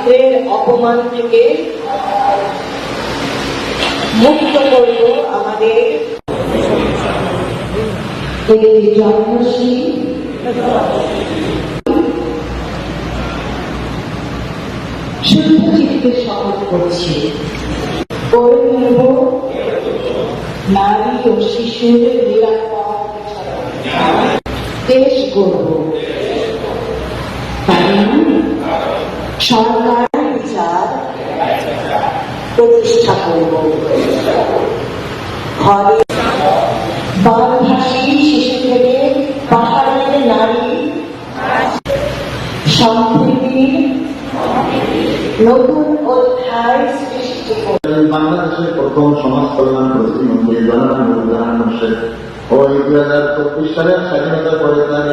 নারীত্বের অপমান থেকে মুক্ত করব আমাদের। করছি। নারী ও শিশুর নিরাপদ। দেশ গড়ব। সরকার বিচার প্রতিষ্ঠা করব ঘরে বারভাষী শিশু থেকে পাহাড়ের নারী সম্প্রীতির নতুন অধ্যায় সৃষ্টি বাংলাদেশের প্রথম সমাজ কল্যাণ প্রতিমন্ত্রী জনাব নুরুজ্জামান মোর্শেদ ও দুই হাজার চব্বিশ সালের স্বাধীনতার পরে তার